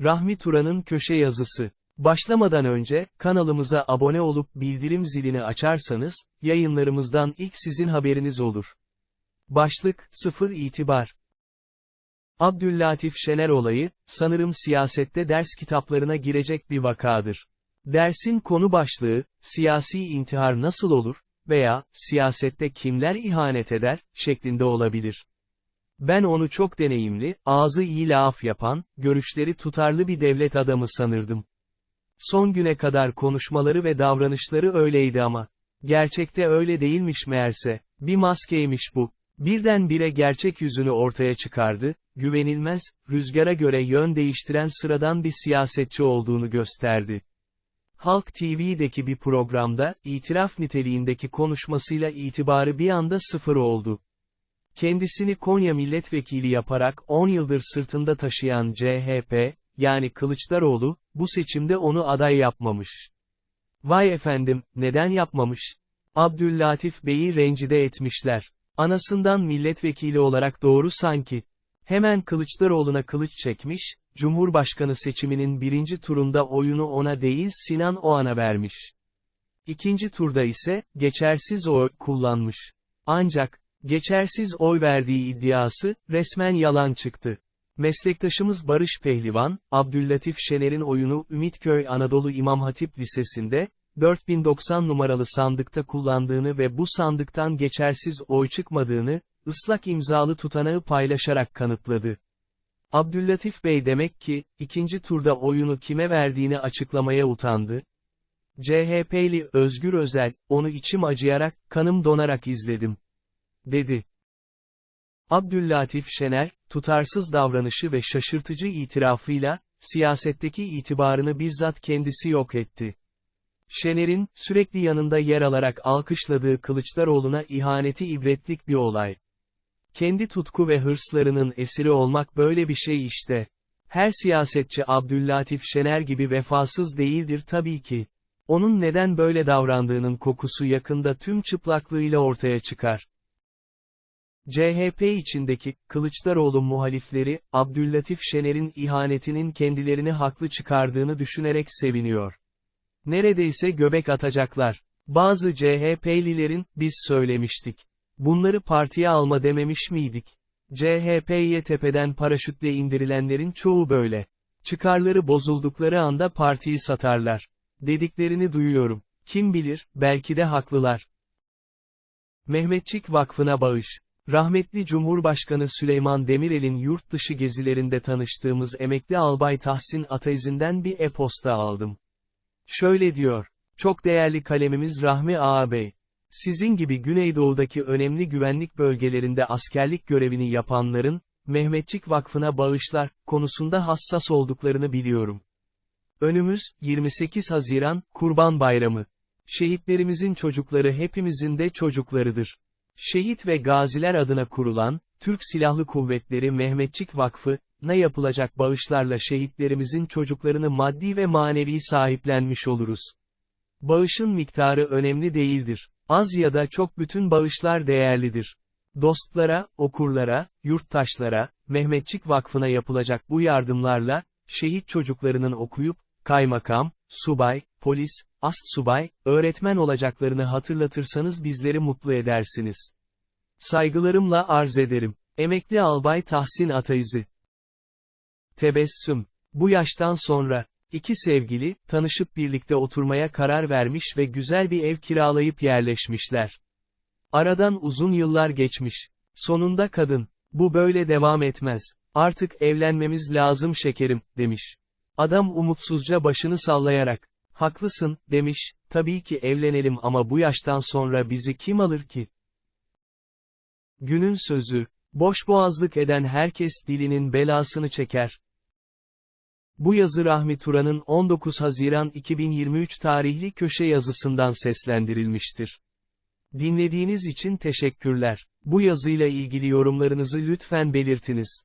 Rahmi Turan'ın köşe yazısı. Başlamadan önce, kanalımıza abone olup bildirim zilini açarsanız, yayınlarımızdan ilk sizin haberiniz olur. Başlık, sıfır itibar. Abdüllatif Şener olayı, sanırım siyasette ders kitaplarına girecek bir vakadır. Dersin konu başlığı, siyasi intihar nasıl olur, veya, siyasette kimler ihanet eder, şeklinde olabilir. Ben onu çok deneyimli, ağzı iyi laf yapan, görüşleri tutarlı bir devlet adamı sanırdım. Son güne kadar konuşmaları ve davranışları öyleydi ama. Gerçekte öyle değilmiş meğerse, bir maskeymiş bu. Birdenbire gerçek yüzünü ortaya çıkardı, güvenilmez, rüzgara göre yön değiştiren sıradan bir siyasetçi olduğunu gösterdi. Halk TV'deki bir programda, itiraf niteliğindeki konuşmasıyla itibarı bir anda sıfır oldu. Kendisini Konya milletvekili yaparak 10 yıldır sırtında taşıyan CHP, yani Kılıçdaroğlu, bu seçimde onu aday yapmamış. Vay efendim, neden yapmamış? Abdüllatif Bey'i rencide etmişler. Anasından milletvekili olarak doğru sanki. Hemen Kılıçdaroğlu'na kılıç çekmiş, Cumhurbaşkanı seçiminin birinci turunda oyunu ona değil Sinan Oğan'a vermiş. İkinci turda ise, geçersiz oy kullanmış. Ancak, geçersiz oy verdiği iddiası, resmen yalan çıktı. Meslektaşımız Barış Pehlivan, Abdüllatif Şener'in oyunu Ümitköy Anadolu İmam Hatip Lisesi'nde, 4090 numaralı sandıkta kullandığını ve bu sandıktan geçersiz oy çıkmadığını, ıslak imzalı tutanağı paylaşarak kanıtladı. Abdüllatif Bey demek ki, ikinci turda oyunu kime verdiğini açıklamaya utandı. CHP'li Özgür Özel, onu içim acıyarak, kanım donarak izledim. Dedi. Abdüllatif Şener, tutarsız davranışı ve şaşırtıcı itirafıyla, siyasetteki itibarını bizzat kendisi yok etti. Şener'in, sürekli yanında yer alarak alkışladığı Kılıçdaroğlu'na ihaneti ibretlik bir olay. Kendi tutku ve hırslarının esiri olmak böyle bir şey işte. Her siyasetçi Abdüllatif Şener gibi vefasız değildir tabii ki. Onun neden böyle davrandığının kokusu yakında tüm çıplaklığıyla ortaya çıkar. CHP içindeki, Kılıçdaroğlu muhalifleri, Abdüllatif Şener'in ihanetinin kendilerini haklı çıkardığını düşünerek seviniyor. Neredeyse göbek atacaklar. Bazı CHP'lilerin, biz söylemiştik. Bunları partiye alma dememiş miydik? CHP'ye tepeden paraşütle indirilenlerin çoğu böyle. Çıkarları bozuldukları anda partiyi satarlar. Dediklerini duyuyorum. Kim bilir, belki de haklılar. Mehmetçik Vakfı'na bağış. Rahmetli Cumhurbaşkanı Süleyman Demirel'in yurt dışı gezilerinde tanıştığımız emekli albay Tahsin Ataizi'nden bir e-posta aldım. Şöyle diyor. Çok değerli kalemimiz Rahmi Ağabey. Sizin gibi Güneydoğu'daki önemli güvenlik bölgelerinde askerlik görevini yapanların, Mehmetçik Vakfı'na bağışlar, konusunda hassas olduklarını biliyorum. Önümüz, 28 Haziran, Kurban Bayramı. Şehitlerimizin çocukları hepimizin de çocuklarıdır. Şehit ve gaziler adına kurulan, Türk Silahlı Kuvvetleri Mehmetçik Vakfı, ne yapılacak bağışlarla şehitlerimizin çocuklarını maddi ve manevi sahiplenmiş oluruz. Bağışın miktarı önemli değildir. Az ya da çok bütün bağışlar değerlidir. Dostlara, okurlara, yurttaşlara, Mehmetçik Vakfı'na yapılacak bu yardımlarla, şehit çocuklarının okuyup, kaymakam, subay, polis, ast subay, öğretmen olacaklarını hatırlatırsanız bizleri mutlu edersiniz. Saygılarımla arz ederim. Emekli Albay Tahsin Ataizi. Tebessüm. Bu yaştan sonra, iki sevgili, tanışıp birlikte oturmaya karar vermiş ve güzel bir ev kiralayıp yerleşmişler. Aradan uzun yıllar geçmiş. Sonunda kadın, bu böyle devam etmez. Artık evlenmemiz lazım şekerim, demiş. Adam umutsuzca başını sallayarak, haklısın, demiş, tabii ki evlenelim ama bu yaştan sonra bizi kim alır ki? Günün sözü, boş boğazlık eden herkes dilinin belasını çeker. Bu yazı Rahmi Turan'ın 19 Haziran 2023 tarihli köşe yazısından seslendirilmiştir. Dinlediğiniz için teşekkürler. Bu yazıyla ilgili yorumlarınızı lütfen belirtiniz.